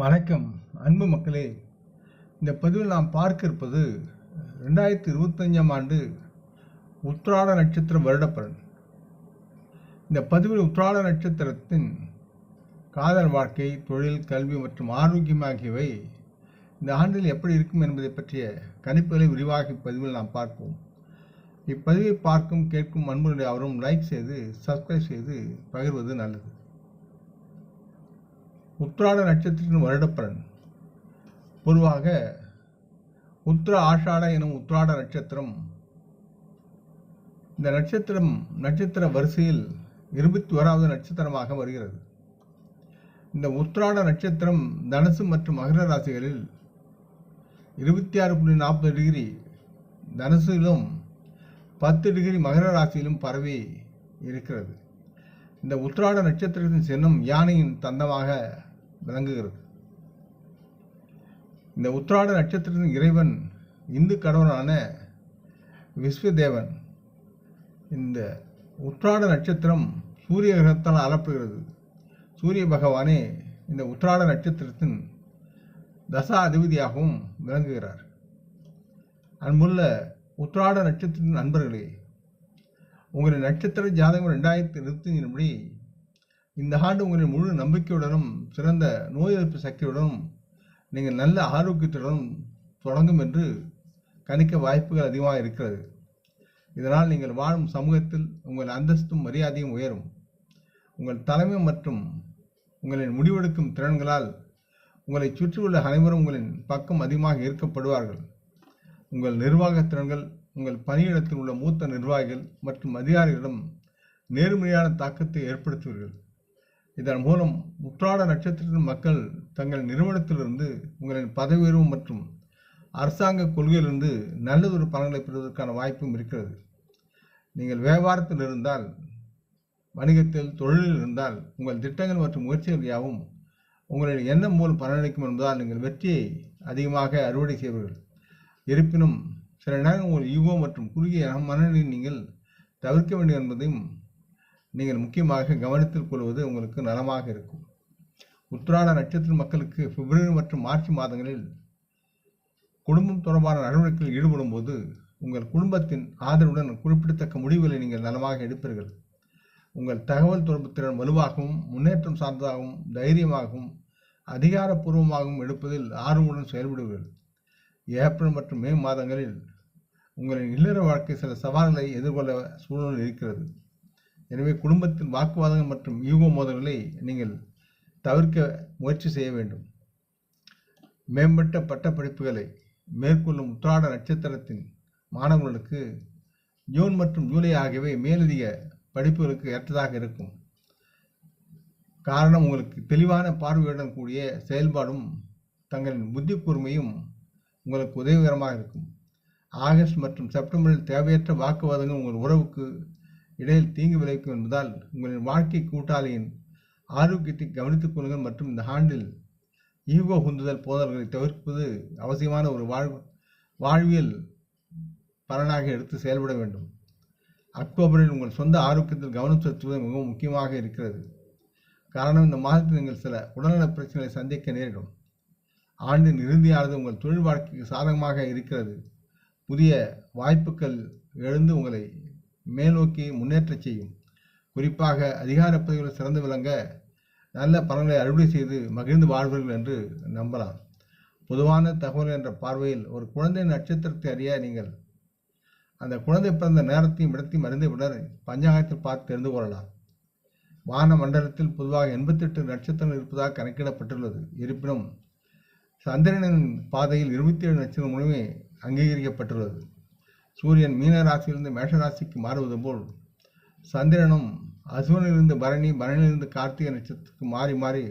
வணக்கம் அன்பு மக்களே. இந்த பதிவில் நாம் பார்க்க இருப்பது ரெண்டாயிரத்தி இருபத்தஞ்சாம் ஆண்டு உத்ராட நட்சத்திர வருடப்பலன். இந்த பதிவில் உத்ராட நட்சத்திரத்தின் காதல் வாழ்க்கை தொழில் கல்வி மற்றும் ஆரோக்கியம் ஆகியவை இந்த ஆண்டில் எப்படி இருக்கும் என்பதை பற்றிய கணிப்புகளை விரிவாக இப்பதிவில் நாம் பார்ப்போம். இப்பதிவை பார்க்கும் கேட்கும் அன்புடைய அவரும் லைக் செய்து சப்ஸ்கிரைப் செய்து பகிர்வது நல்லது. உத்ராட நட்சத்திரத்தின் வருடப்பலன். பொதுவாக உத்திர ஆஷாட எனும் உத்ராட நட்சத்திரம் இந்த நட்சத்திரம் நட்சத்திர வரிசையில் இருபத்தி ஓராவது நட்சத்திரமாக வருகிறது. இந்த உத்ராட நட்சத்திரம் தனுசு மற்றும் மகர ராசிகளில் இருபத்தி ஆறு புள்ளி நாற்பது டிகிரி தனுசிலும் பத்து டிகிரி மகர ராசியிலும் பரவி இருக்கிறது. இந்த உத்ராட நட்சத்திரத்தின் சின்னம் யானையின் தந்தமாக விளங்குகிறது. இந்த உத்ராட நட்சத்திரத்தின் இறைவன் இந்து கடவுளான விஸ்வதேவன் இந்த உத்ராட நட்சத்திரம் சூரிய கிரகத்தால் அளப்புகிறது சூரிய பகவானே இந்த உத்ராட நட்சத்திரத்தின் தசா அதிபதியாகவும் விளங்குகிறார். அன்புள்ள உத்ராட நட்சத்திரத்தின் நண்பர்களே உங்களின் நட்சத்திர ஜாதகம் ரெண்டாயிரத்தி இருபத்தஞ்சின்படி இந்த ஆண்டு உங்களின் முழு நம்பிக்கையுடனும் சிறந்த நோய் எதிர்ப்பு சக்தியுடனும் நீங்கள் நல்ல ஆரோக்கியத்துடனும் தொடங்கும் என்று கணிக்க வாய்ப்புகள் அதிகமாக இருக்கிறது. இதனால் நீங்கள் வாழும் சமூகத்தில் உங்கள் அந்தஸ்தும் மரியாதையும் உயரும். உங்கள் தலைமை மற்றும் உங்களின் முடிவெடுக்கும் திறன்களால் உங்களை சுற்றியுள்ள அனைவரும் உங்களின் பக்கம் அதிகமாக ஈர்க்கப்படுவார்கள். உங்கள் நிர்வாக திறன்கள் உங்கள் பணியிடத்தில் உள்ள மூத்த நிர்வாகிகள் மற்றும் அதிகாரிகளிடம் நேர்மையான தாக்கத்தை ஏற்படுத்துவீர்கள். இதன் மூலம் உற்றாட நட்சத்திரத்தின் மக்கள் தங்கள் நிறுவனத்திலிருந்து உங்களின் பதவி உயர்வு மற்றும் அரசாங்க கொள்கையிலிருந்து நல்லதொரு பலன்களை பெறுவதற்கான வாய்ப்பும் இருக்கிறது. நீங்கள் வியாபாரத்தில் இருந்தால் வணிகத்தில் தொழிலில் இருந்தால் உங்கள் திட்டங்கள் மற்றும் முயற்சிகள் யாவும் உங்களின் எண்ணம் மூலம் பலனளிக்கும் என்பதால் நீங்கள் வெற்றியை அதிகமாக அறுவடை செய்வீர்கள். இருப்பினும் சில நேரங்கள் உங்கள் ஈகோ மற்றும் குறுகிய மனநிலையை நீங்கள் தவிர்க்க வேண்டும் என்பதையும் நீங்கள் முக்கியமாக கவனத்தில் கொள்வது உங்களுக்கு நலமாக இருக்கும். உத்திராட நட்சத்திர மக்களுக்கு பிப்ரவரி மற்றும் மார்ச் மாதங்களில் குடும்பம் தொடர்பான நடவடிக்கையில் ஈடுபடும் போது உங்கள் குடும்பத்தின் ஆதரவுடன் குறிப்பிடத்தக்க முடிவுகளை நீங்கள் நலமாக எடுப்பீர்கள். உங்கள் தகவல் தொடர்பு திறன் வலுவாகவும் முன்னேற்றம் சார்ந்ததாகவும் தைரியமாகவும் அதிகாரப்பூர்வமாகவும் எடுப்பதில் ஆர்வமுடன் செயல்படுவீர்கள். ஏப்ரல் மற்றும் மே மாதங்களில் உங்களின் இல்லற வாழ்க்கை சில சவால்களை எதிர்கொள்ள சூழ்நிலை இருக்கிறது. எனவே குடும்பத்தில் வாக்குவாதங்கள் மற்றும் யூகோ மோதல்களை நீங்கள் தவிர்க்க முயற்சி செய்ய வேண்டும். மேம்பட்ட பட்டப்படிப்புகளை மேற்கொள்ளும் உத்திராட நட்சத்திரத்தின் மாணவர்களுக்கு ஜூன் மற்றும் ஜூலை ஆகியவை மேலதிக படிப்புகளுக்கு ஏற்றதாக இருக்கும். காரணம் உங்களுக்கு தெளிவான பார்வையுடன் கூடிய செயல்பாடும் தங்களின் புத்தி கூர்மையும் உங்களுக்கு உதவிகரமாக இருக்கும். ஆகஸ்ட் மற்றும் செப்டம்பரில் தேவையற்ற வாக்குவாதங்கள் உங்கள் உறவுக்கு இடையில் தீங்கு விளைவிக்கும் என்பதால் உங்களின் வாழ்க்கை கூட்டாளியின் ஆரோக்கியத்தை கவனித்துக் கொள்ளுங்கள் மற்றும் இந்த ஆண்டில் ஈகோ உந்துதல் போதல்களை தவிர்ப்பது அவசியமான ஒரு வாழ் வாழ்வியல் பலனாக எடுத்து செயல்பட வேண்டும். அக்டோபரில் உங்கள் சொந்த ஆரோக்கியத்தில் கவனம் செலுத்துவது மிகவும் முக்கியமாக இருக்கிறது. காரணம் இந்த மாதத்தில் நீங்கள் சில உடல்நல பிரச்சனைகளை சந்திக்க நேரிடும். ஆண்டின் இறுதியானது உங்கள் தொழில் வாழ்க்கைக்கு சாதகமாக இருக்கிறது. புதிய வாய்ப்புகள் எழுந்து உங்களை மேல்நோக்கி முன்னேற்றச் செய்யும். குறிப்பாக அதிகார பதவிகளில் சிறந்து விளங்க நல்ல பலன்களை அறுவடை செய்து மகிழ்ந்து வாழ்வீர்கள் என்று நம்பலாம். பொதுவான தகவல் என்ற பார்வையில் ஒரு குழந்தை நட்சத்திரத்தை அறிய நீங்கள் அந்த குழந்தை பிறந்த நேரத்தையும் இடத்தையும் அறிந்த பின்னர் பஞ்சாங்கத்தில் பார்த்து தெரிந்து கொள்ளலாம். வான மண்டலத்தில் பொதுவாக எண்பத்தெட்டு நட்சத்திரங்கள் இருப்பதாக கணக்கிடப்பட்டுள்ளது. இருப்பினும் சந்திரனின் பாதையில் இருபத்தி ஏழு நட்சத்திரம் மூலமே அங்கீகரிக்கப்பட்டுள்ளது. சூரியன் மீன ராசியிலிருந்து மேஷ ராசிக்கு மாறுவது போல் சந்திரனும் அசுவனிலிருந்து பரணி பரணியிலிருந்து கார்த்திகை நட்சத்திரத்துக்கு மாறி மாறி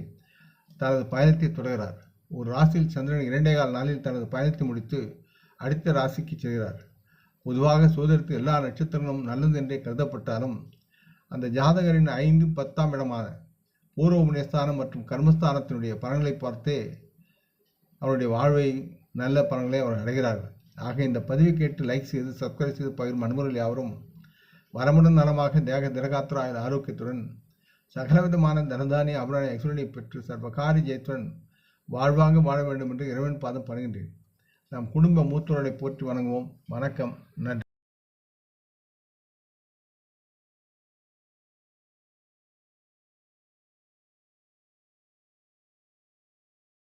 தனது பயணத்தை தொடர்கிறார். ஒரு ராசியில் சந்திரன் இரண்டே கால் நாளில் தனது பயணத்தை முடித்து அடுத்த ராசிக்கு செல்கிறார். பொதுவாக சோதரத்து எல்லா நட்சத்திரங்களும் நல்லது என்றே கருதப்பட்டாலும் அந்த ஜாதகரின் ஐந்து பத்தாம் இடமான பூர்வ புண்ணியஸ்தானம் மற்றும் கர்மஸ்தானத்தினுடைய பலன்களை பார்த்தே அவருடைய வாழ்வை நல்ல பலன்களை அவர் அடைகிறார்கள். ஆக இந்த பதிவை கேட்டு லைக் செய்து சப்ஸ்கிரைப் செய்து பகிரும் அன்பர்கள் யாவரும் வரமுடன் நலமாக தேக திரகாத்திராயின் ஆரோக்கியத்துடன் சகலவிதமான தனதானிய அபராணி ஐஸ்வரனை பெற்று சர்வகாரி ஜெயத்துடன் வாழ்வாங்க வாழ வேண்டும் என்று இறைவன் பாதம் பணிகின்றேன். நம் குடும்ப மூத்தோரை போற்றி வணங்குவோம். வணக்கம். நன்றி.